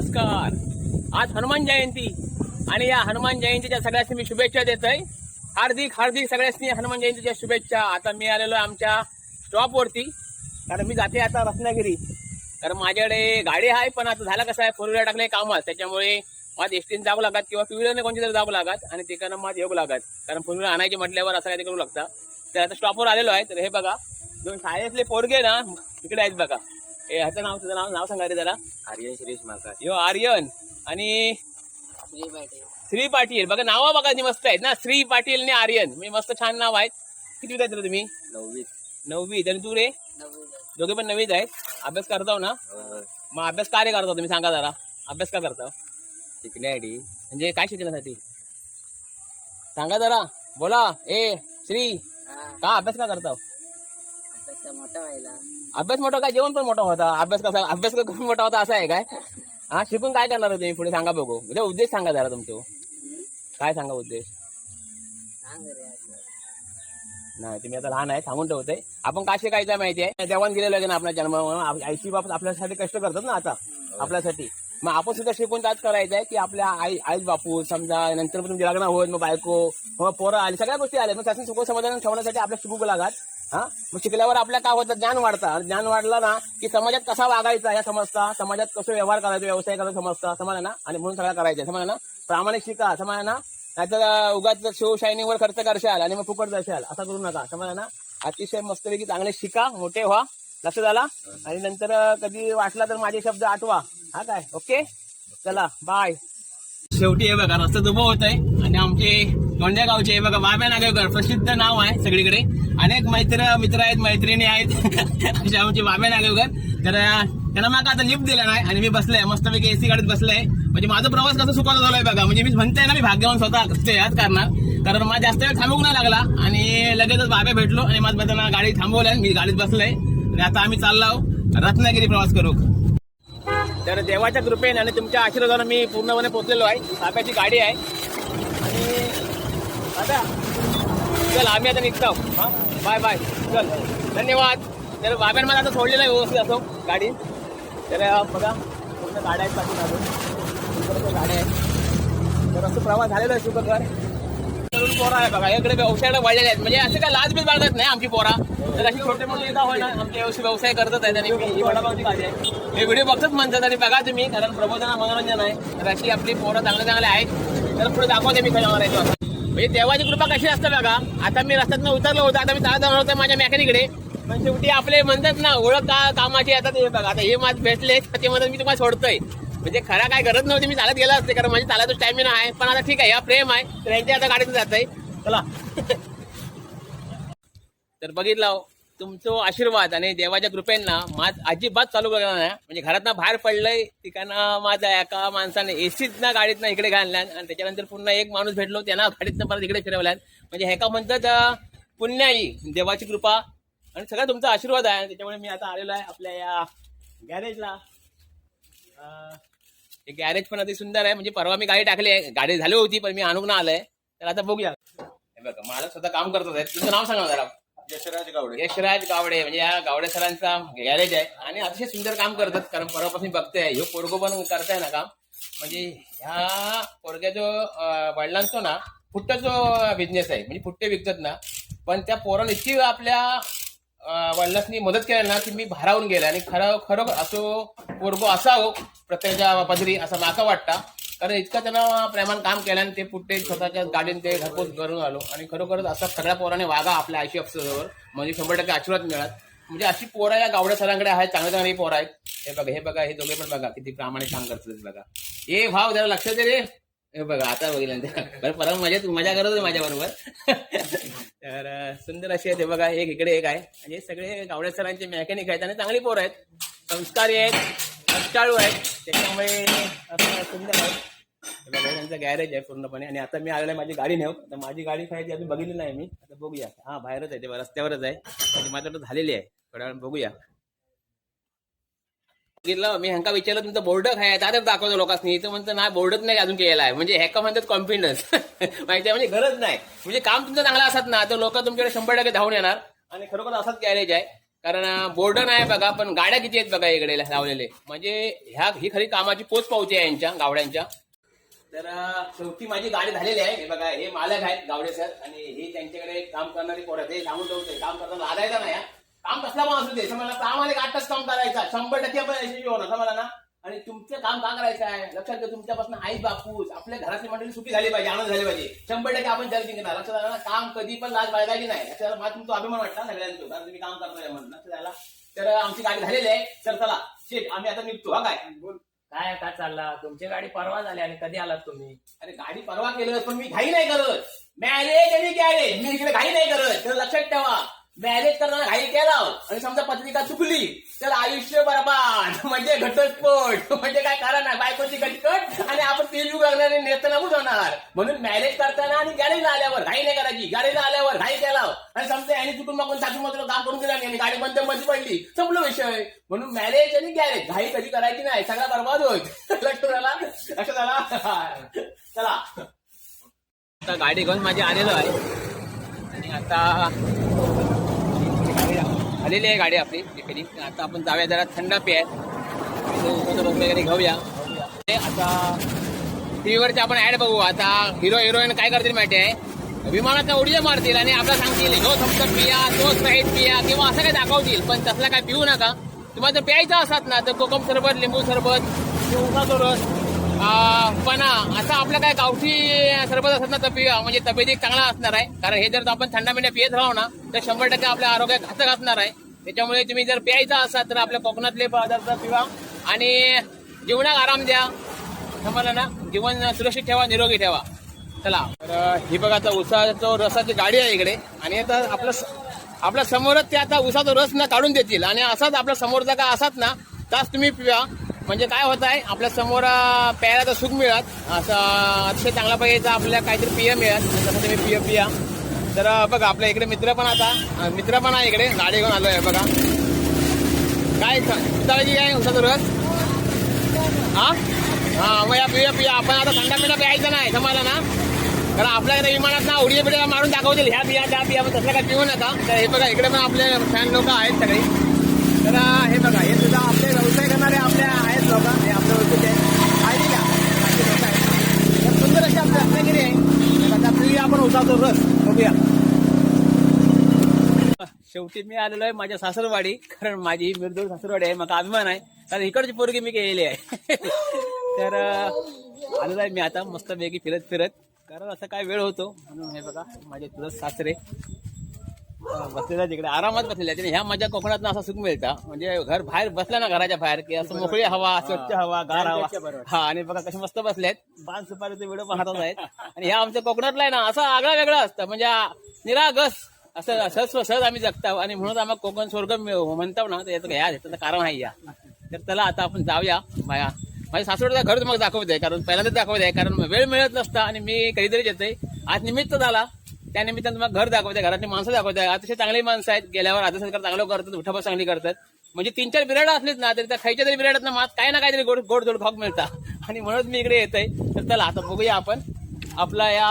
नमस्कार. आज हनुमान जयंती आणि या हनुमान जयंतीच्या सगळ्यांनी मी शुभेच्छा देतोय. हार्दिक हार्दिक सगळ्यांनी हनुमान जयंतीच्या शुभेच्छा. आता मी आलेलो आमच्या स्टॉपवरती कारण मी जाते आता रत्नागिरी. कारण माझ्याकडे गाडी आहे पण आता झालं कसं आहे फोर व्हीलर टाकले कामात त्याच्यामुळे माझं एसटीने जावं लागत किंवा टू व्हीलरने कोणती तरी जावं लागत आणि तिकडनं माझं येऊ लागत. कारण फोर व्हीलर आणायची म्हटल्यावर असं काही करू लागतं. तर आता स्टॉपवर आलेलो आहे. तर हे बघा दोन शाळेतले पोरगे ना इकडे आहेत बघा. हे ह्याचं नाव तुझं नाव नाव सांगा रे जरा. आर्यन शिरीष माका यो आर्यन. आणि श्री पाटील. बघा नावं बघा ती मस्त आहेत ना. श्री पाटील आणि आर्यन. मी मस्त छान नाव आहेत. किती विद्यार्थी रे तुम्ही? नववीत. नववी आणि तू रे? दोघे पण नववीच आहेत. अभ्यास करताव ना? मग अभ्यास का रे करता तुम्ही? सांगा जरा. अभ्यास का करता शिकण्यासाठी म्हणजे काय शिकण्यासाठी? सांगा जरा. बोला. ए श्री. का अभ्यास का करता मोठा व्हायला. अभ्यास मोठा काय? जेवण पण मोठा होता. अभ्यास कसा अभ्यास का कमी मोठा होता असा आहे काय? हा शिकून काय करणार तुम्ही पुढे सांगा बघू. म्हणजे उद्देश सांगा जरा तुमचं. काय सांगा उद्देश? नाही तुम्ही आता लहान आहे सांगून ठेवते. आपण काय शिकायचं माहिती आहे? जेवण गेलेलं आहे ना आपला जन्म? आईची बाप आपल्यासाठी कष्ट करतात ना आता आपल्यासाठी. मग आपण सुद्धा शिकून त्याच करायचं आहे की आपल्या आई आई बापू समजा नंतर तुमचे लग्न होत मग बायको मग पोरं आली सगळ्या गोष्टी आल्या. मग त्याचं सुख समाधान ठेवण्यासाठी आपल्या शिकू लागत हा? मग शिकल्यावर आपल्या काय होतं? ज्ञान वाढतं. ज्ञान वाढलं ना की समाजात कसा वागायचा या समजता? समाजात कसं व्यवहार करायचा व्यवसाय करायचा समजता? समजा ना? आणि म्हणून सगळं करायचं. समजा ना? प्रामाणिक शिका. समजा ना? नाहीतर उगाच शो शायनिंग खर्च करशाल आणि मग फुकट जाशाल. असं करू नका. समजा ना? अतिशय मस्तपैकी चांगले शिका. मोठे व्हा. लक्ष झाला आणि नंतर कधी वाटला तर माझे शब्द आठवा. हा काय? ओके? चला. बाय. शेवटी हे बघा रस्ता दुबा होत आहे आणि आमचे गोंड्या बघा बाब्या नागेवकर प्रसिद्ध नाव आहे सगळीकडे. अनेक मैत्र मित्र आहेत मैत्रिणी आहेत. असे आमचे बाब्या नागेवकर तर त्यांना मग आता लिफ्ट दिला नाही आणि मी बसलोय. मस्तपैकी एसी गाडीत बसलोय. म्हणजे माझा प्रवास कसा सुखाचा झालाय बघा. म्हणजे मी म्हणते ना मी भाग्यवान स्वतः याच करणार कारण मला जास्त वेळ थांबवू नाही लागला आणि लगेचच बाब्या भेटलो आणि माझं त्यांना गाडी थांबवल्या. मी गाडीत बसलोय. आणि आता आम्ही चाललो रत्नागिरी प्रवास करू. तर देवाच्या कृपेने आणि तुमच्या आशीर्वादाने मी पूर्णपणे पोचलेलो आहे. बाब्याची गाडी आहे. आता चल आम्ही आता निघतो. हां? Bye bye. चल. धन्यवाद. तर बाब्यान मला आता सोडलेलं आहे व्यवस्थित असो गाडी. तर बघा पूर्ण गाड्या आहेत पाठवून अजून गाड्या आहेत. तर असं प्रवास झालेला आहे सुखकर तरुण पोरा आहे बघा. इकडे व्यवसायाला वाढलेले आहेत. म्हणजे असं काय लाज बी बाळगत नाही आमची पोरा. तर अशी छोटे मोठे येता होय ना आमचे व्यवसाय व्यवसाय करतच आहेत आणि ही वडापावची गाडी आहे. हे व्हिडिओ बघतच म्हणतात आणि बघा तुम्ही कारण प्रबोधना मनोरंजन आहे. तर अशी आपली पोरं चांगले चांगले आहेत. तर पुढे दाखवते मी कशा मारायचो म्हणजे देवाची कृपा कशी असते बघा. आता मी रस्त्यात उतरलो होतो आता मी चालत जाणार होतो माझ्या मेकॅनिकडे पण शेवटी आपले म्हणतात ना ओळख का कामाची आता ते बघा. आता हे माझ भेटले ते म्हणतात मी तुम्हाला सोडतोय. म्हणजे खरा काय गरज नव्हती मी चालत गेला असते कारण माझी चालायचा स्टॅमिना आहे. पण आता ठीक आहे या प्रेम आहे. त्यांच्या आता गाडीतून जात आहे चला. तर बघितलं हो, तुमचं आशीर्वाद आणि देवाच्या कृपेना माझ अजिबात चालू करणार नाही. म्हणजे घरातनं बाहेर पडलंय तिकडनं माझा एका माणसाने एसीत ना गाडीतनं इकडे घालल्यान आणि त्याच्यानंतर पुन्हा एक माणूस भेटलो त्यांना गाडीतनं परत इकडे फिरवल्यान म्हणजे हे का म्हणतात अं, पुण्याई देवाची कृपा. आणि सगळा तुमचा आशीर्वाद आहे त्याच्यामुळे मी आता आलेलो आहे आपल्या या गॅरेजला. हे गॅरेज पण अति सुंदर आहे. म्हणजे परवा मी गाडी टाकली आहे. गाडी झाली होती पण मी आणून आलोय. तर आता बघूया. हे बघा मला स्वतः काम करत आहे तुमचं नाव सांगा जरा. यशराज गावडे. यशराज गावडे म्हणजे या गावडे सरांचा गॅरेज आहे. आणि अतिशय सुंदर काम करतात कारण परवापासून बघते ह्यो पोरगो पण करताय ना काम. म्हणजे ह्या पोरग्याचो वडिलांचो ना फुट्टाचो बिझनेस आहे म्हणजे फुट्टे विकतात ना पण त्या पोरानं इतकी आपल्या वडिलांनी मदत केली ना की मी भारावून गेले. आणि खरं खरं असो पोरगो असावं प्रत्येकाच्या पदरी असं माका वाटतं. कारण इतकं त्यांना प्रेमान काम केलं आणि ते पुट्टे स्वतःच्या गाडीने ते घरपोच करून आलो. आणि खरोखरच असा सगळ्या पोराने वागा आपल्या आयशी अफसरवर म्हणजे शंभर टक्के आशीर्वाद मिळत म्हणजे अशी पोरं या गावड्या सरांकडे आहेत चांगले चांगले पोरं आहेत. हे बघा हे बघा हे दोघे पण बघा किती प्रामाणिक काम करतात बघा. हे भाव जरा लक्षात दे रे. हे बघा आता बघितलं बरं परत मजा मजा करत होते माझ्या बरोबर तर सुंदर अशी आहेत हे बघा एक इकडे एक आहे. आणि हे सगळे गावड्या सरांचे मेकॅनिक आहेत आणि चांगली पोरं आहेत. संस्कारी आहेत अष्टाळू आहेत. त्याच्यामुळे असं सुंदर आहे हे गॅरेज आहे पूर्णपणे. आणि आता मी आलेलो माझी गाडी नेऊ तर माझी गाडी काय ती अजून बघितली नाही मी. आता बघूया. हा बाहेरच आहे ते रस्त्यावरच आहे. माझ्या माझ्याकडे झालेली आहे. थोड्या वेळ बघूया. बघितलं? मी ह्यांका विचारलं तुमचं बोर्ड काय आहे? दाखवतो लोकांनी तर म्हणतं नाही बोर्डच नाही अजून केलेला आहे. म्हणजे ह्याका म्हणतात कॉन्फिडन्स माहिती आहे म्हणजे गरज नाही. म्हणजे काम तुमचं चांगलं असत ना तर लोक तुमच्याकडे शंभर टक्के धावून येणार. आणि खरोखर असाच गॅरेज आहे. कारण बोर्ड नाही बघा पण गाड्या किती आहेत बघा इकडे लावलेले. म्हणजे ह्या ही खरी कामाची पोच पावती आहे यांच्या गावड्यांच्या. तर शेवटी माझी गाडी झालेली आहे. हे बघा हे मालक आहेत गावडे सर आणि हे त्यांच्याकडे काम करणारे पोरं आहेत. हे सांगून ठेवते काम करताना लागायचं नाही हा. काम कसला पण असू दे. समजा काम आले आठ तास काम करायचा. शंभर टक्के आपण यशस्वी होणार समजा ना. आणि तुमचं काम का करायचं आहे? लक्षात घ्या तुमच्यापासून आई बापूस. आपल्या घरातली मंडळी सुखी झाली पाहिजे आनंद झाली पाहिजे. शंभर टक्के आपण जल जिंकणार. लक्षात आलं ना काम कधी पण लाज बाळगायची नाही. लक्षात आलं? मला तुमचा अभिमान वाटला सगळ्यांचं. कारण तुम्ही काम करताय म्हणून. लक्षात आला तर आमची गाडी झालेली आहे. तर चला. शेट आम्ही आता निघतो. हा काय? बोल. काय का चालला? तुमची गाडी परवा झाली आणि कधी आलात तुम्ही? अरे गाडी परवा केलं पण मी घाई नाही करत. मॅरेज आणि गॅरेज मी इकडे घाई नाही करत. तर लक्षात ठेवा. मॅरेज करताना घाई केला. आणि समजा पत्रिका चुकली तर आयुष्य बरबाद. म्हणजे घटस्फोट. म्हणजे काय कारण नाही बायकोची कटकट आणि आपण तेलू लागणारे नेतनाबूत होणार म्हणून मॅरेज करताना आणि गॅरेजला आल्यावर घाई नाही करायची. गॅरेजला आल्यावर घाई केला. आणि समजा यांनी कुटुंब मागून सासू मात्र काम करून दिला आणि गाडी बंदमध्ये पडली. संपलं विषय. म्हणून मॅरेज आणि गॅरेज घाई कधी करायची नाही. सगळा बरबाद होत लक्ष झाला लक्ष झाला चला. आता गाडी घेऊन माझी आलेलो आहे. आणि आता आलेली आहे गाडी आपली रिपेरिंग आता आपण जाऊया जरा थंड पिया वगैरे घेऊया. ते आता टीव्हीवरची आपण ऍड बघू. आता हिरो हिरोईन काय करतील माहिती आहे? विमानातल्या उडीया मारतील आणि आपल्याला सांगतील हो फक्त पिया तो स्प्राईट पिया किंवा असं काही दाखवतील. पण तसला काय पिऊ नका. तुम्हाला जर प्यायचं असतात ना तर कोकम सरबत लिंबू सरबत किंवा उसाचा रस पण असं आपलं काय गावठी सरबत असत ना तर म्हणजे तब्येती चांगला असणार आहे. कारण हे जर आपण थंडा महिन्यात पियत राहू ना तर शंभर टक्के आपल्या आरोग्य घातक असणार आहे. त्याच्यामुळे तुम्ही जर प्यायचा असाल तर आपल्या कोकणातले पदार्थ पिवा आणि जीवनात आराम द्या. समजलं ना? जीवन सुरक्षित ठेवा निरोगी ठेवा. चला. तर ही बघा आता उसाचं रसाची गाडी आहे इकडे. आणि आता आपलं आपल्या समोरच ते आता उसाचा रस ना काढून देतील. आणि असाच आपल्या समोरचा का असाच ना तास तुम्ही पिवा. म्हणजे काय होत आहे आपल्यासमोर प्यायला तर सुख मिळत असं अतिशय चांगला पाहिजे आपल्याला काहीतरी पिय मिळत जसं तुम्ही पिय पिया. तर बघा आपल्या इकडे मित्र पण आता मित्र पण आहे इकडे गाडी घेऊन आलो आहे बघा. काय चालायची काय उसाचा रस? हा? हा मग या पिया पिया आपण आता थंडा पिंडा प्यायचा नाही समजलं ना? कारण आपल्याकडे विमानात ना उडिया बिड्या मारून दाखवतील ह्या पिया त्या पिया पण तसलं काय पिऊ नका. तर हे बघा इकडे पण आपले फॅन लोक आहेत सगळे. तर हे बघा हे सुद्धा आपले व्यवसाय करणारे आपले होता हे आपल्या ओळखीचे आहेत काळजी आहेत. तर सुंदर अशी आपली रत्नागिरी आहे. आता आपण उसाचा रस. बघूया. शेवटी मी आलेलो आहे माझ्या सासरवाडी. कारण माझी ही मिरदूर सासरवाडी आहे. मला अभिमान आहे. कारण इकडची पोरगी मी केलेली आहे. तर आलेलो आहे मी आता. मस्तपैकी फिरत फिरत कारण असं काय वेळ होतो. म्हणून हे बघा. माझे तुझं सासरे. बसलेला तिकडे. आरामात बसलेला. त्याने ह्या माझ्या कोकणात असं सुख मिळतं. म्हणजे घर बाहेर बसला ना घराच्या बाहेर की असं मोकळी हवा स्वच्छ हवा गार हवा. हा आणि बघा कसे मस्त बसलेत. पाच सुपारीचे व्हिडिओ पाहतच आहेत. आणि ह्या आमच्या कोकणातला आहे ना असं आगळा वेगळं असतं. म्हणजे निरागस असं सहज सहज आम्ही जगताव. आणि म्हणून आम्हाला कोकण स्वर्ग म्हणताव ना तर याचं ह्या ह्याचं कारण आहे या. तर चला आता आपण जाऊया. माया माझ्या सासवडचं घर तुम्हाला दाखवत आहे कारण पहिल्यांदाच दाखवत आहे कारण वेळ मिळत नसता आणि मी कधीतरी येतोय. आज निमित्त झाला. त्यानिमित्तानं तुम्हाला घर दाखवते घरातली माणसं दाखवते अतिशय चांगली माणसं आहेत. गेल्यावर आता सरकार चांगलं करतात उठाबा चांगली करतात. म्हणजे तीन चार बिराड असलेच ना तरी त्या खायच्या तरी बिराडात ना मात काही ना काहीतरी गोड गोड जोड खाऊ मिळतात आणि म्हणून मी इकडे येतोय. तर चला आता बघूया आपण. आपला या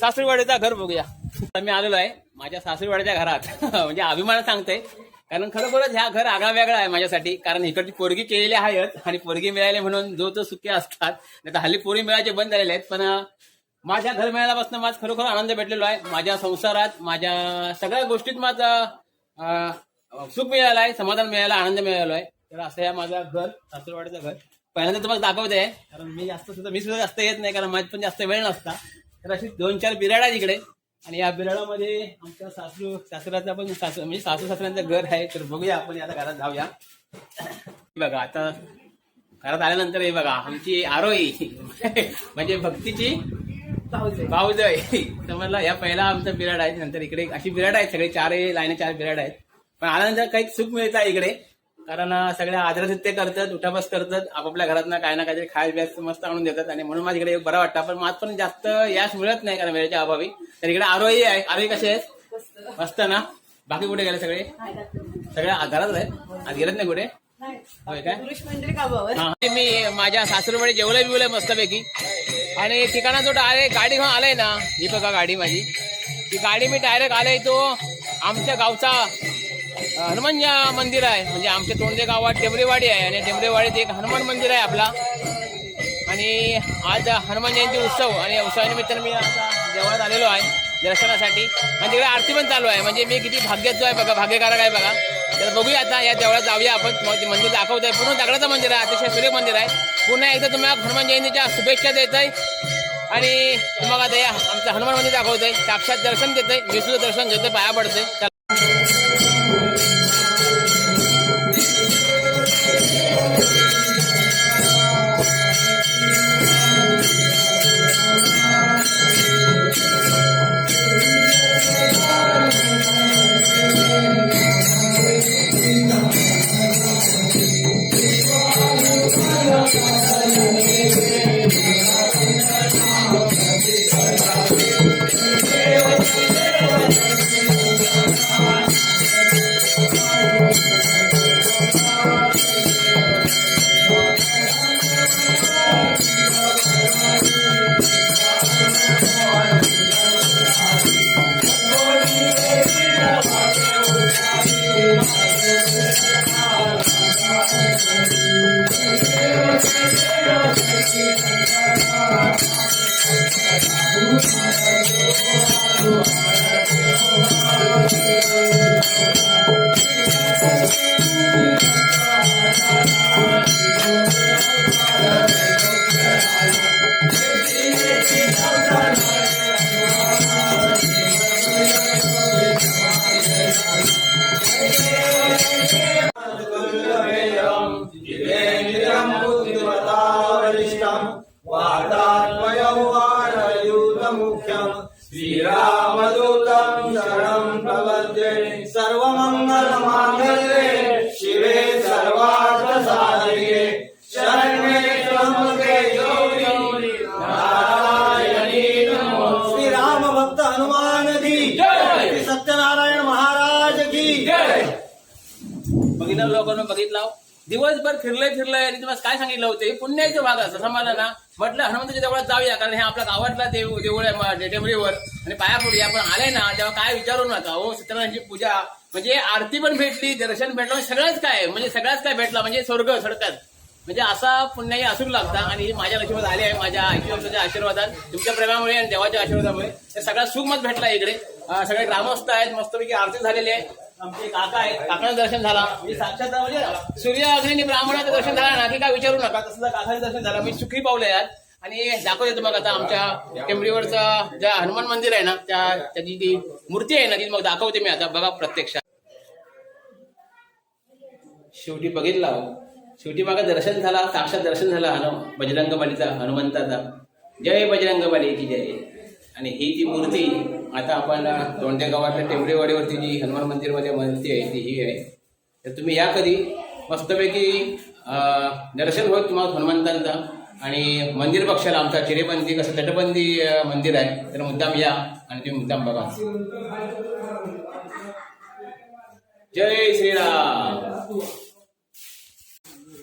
सासरीवाडीचा घर बघूया. आता मी आलेलो आहे माझ्या सासरीवाडीच्या घरात. म्हणजे अभिमान सांगते कारण खरोखरच ह्या घर आगळा वेगळा आहे माझ्यासाठी. कारण इकडची पोरगी केलेली आहेत आणि पोरगी मिळाली म्हणून जो तो सुखी असतात. नाही तर हल्ली पोरी मिळायचे बंद झालेले आहेत. पण माझ्या घर मिळाल्यापासून माझ खरोखर आनंद भेटलेलो आहे. माझ्या संसारात माझ्या सगळ्या गोष्टीत माझं सुख मिळालं आहे समाधान मिळालं आनंद मिळाला आहे. तर असं या माझं घर सासरवाडीचं घर. पहिल्यांदा तुम्हाला दाखवत आहे कारण मी जास्त सुद्धा मी सुद्धा जास्त येत नाही कारण माझ्या पण जास्त वेळ नसता. तर अशी दोन चार बिराड आहे इकडे. आणि या बिराडामध्ये आमच्या सासू सासऱ्याचा पण सासू म्हणजे सासू सासऱ्यांचं घर आहे. तर बघूया आपण आता घरात जाऊया. बघा आता घरात आल्यानंतर हे बघा आमची आरोही म्हणजे भक्तीची भाऊजय समजला या पहिला आमचा बिराड आहे नंतर इकडे अशी बिराड आहेत सगळे चार लाईने चार बिराड आहेत. पण आल्यानंतर काही सुख मिळतं आहे इकडे. कारण अं, सगळ्या आदरातिथ्य करतात उठाबस करतात आपापल्या घरात काय ना काहीतरी खायला ब्यास मस्त आणून देतात. आणि म्हणून माझ्या इकडे बरं वाटतं. पण माझ पण जास्त यास मिळत नाही कारण वेळेच्या अभावी. तर इकडे आरोही आहे. आरोही कसे आहेत? मस्त ना? बाकी कुठे गेले सगळे? सगळ्या घरात आहेत. आज गेलेत नाही कुठे? होय काय? मी माझ्या सासरवाडी जेवलं बिवलंय मस्तपैकी. आणि ठिकाणा जो डायरेक्ट गाडी घेऊन आलाय ना ही बघा गाडी माझी. ती गाडी मी डायरेक्ट आलाय तो आमच्या गावचा हनुमान मंदिर आहे म्हणजे आमच्या तोंडे गावात टेंबरेवाडी आहे आणि टेंबरेवाडीत एक हनुमान मंदिर आहे आपला. आणि आज हनुमान जयंती उत्सव आणि या उत्सवानिमित्तानं मी आता जेवणात आलेलो आहे दर्शनासाठी. आणि तिकडे आरती पण चालू आहे. म्हणजे मी किती भाग्याचो आहे बघा भाग्यकारक आहे बघा. तर बघूया आता या देवळात जाऊया आपण. मंदिर दाखवत आहे पूर्ण दगडाचं मंदिर आहे. अतिशय सुरेख मंदिर आहे. पुन्हा एकदा तुम्हाला हनुमान जयंतीच्या शुभेच्छा देत आहे आणि तुम्हाला आता या आमचं हनुमान मंदिर दाखवत आहे साक्षात दर्शन देत आहे विष्णूचं दर्शन घेतं पाया पडतंय. लोकांना बघितलं दिवसभर फिरलंय फिरलंय आणि तुम्हाला काय सांगितलं होतं? हे पुण्याचे भाग असं समाजा ना? म्हटलं हनुमंताच्या देवळात जाऊया कारण हे आपल्या गावातला देव देऊळ आहे म- आणि पाया पडूया आपण आले ना तेव्हा काय विचारू नका हो सत्यनारायणची पूजा. म्हणजे आरती पण भेटली दर्शन भेटलं म्हणजे सगळंच काय म्हणजे सगळ्याच काय भेटला? म्हणजे स्वर्ग सडकात म्हणजे असा पुण्याही असून लागता आणि हे माझ्या लक्षात आले आहे माझ्या आईच्या आशीर्वादात तुमच्या प्रेमामुळे आणि देवाच्या आशीर्वादामुळे. सगळा सुखमत भेटला इकडे. सगळे ग्रामस्थ आहेत मस्तपैकी आरती झालेली आहे. आमचे काका आहेत. दर्शन झाला. म्हणजे साक्षात म्हणजे सूर्य अग्नी ब्राह्मणाचं दर्शन झालं ना की काय विचारू नका. तसं काकाचं दर्शन झालं. मी सुखी पावले यात आणि दाखवते तुम्हाला आता आमच्या टेंबरीवरचं ज्या हनुमान मंदिर आहे ना त्या त्याची ती मूर्ती आहे ना ती मग दाखवते मी आता. बघा प्रत्यक्षात. शेवटी बघितला. शेवटी मागा दर्शन झाला साक्षात दर्शन झाला हनु बजरंग बलीचा हनुमंताचा. जय बजरंग बली की जय. आणि ही ती मूर्ती आता आपण दोंडे गावातल्या टेंबरेवाडीवरती जी हनुमान मंदिरमध्ये मूर्ती आहे ती ही आहे. तर तुम्ही या कधी. मस्तपैकी दर्शन होत तुम्हाला हनुमंतांचं. आणि मंदिर पक्षाला आमचा चिरेबंदी कसं तटबंदी मंदिर आहे. तर मुद्दाम या आणि तुम्ही मुद्दाम बघा. जय श्रीराम.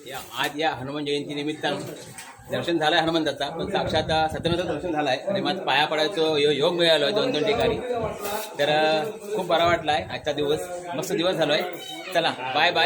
या आज या हनुमान जयंती निमित्तानं दर्शन झालंय हनुमंताचा पण साक्षात सत्यनारायणचं दर्शन झालंय. आणि मग पाया पडायचं यो- योग आहे दोन दोन ठिकाणी. तर खूप बरा वाटलाय. आजचा दिवस मस्त दिवस झालोय. चला बाय बाय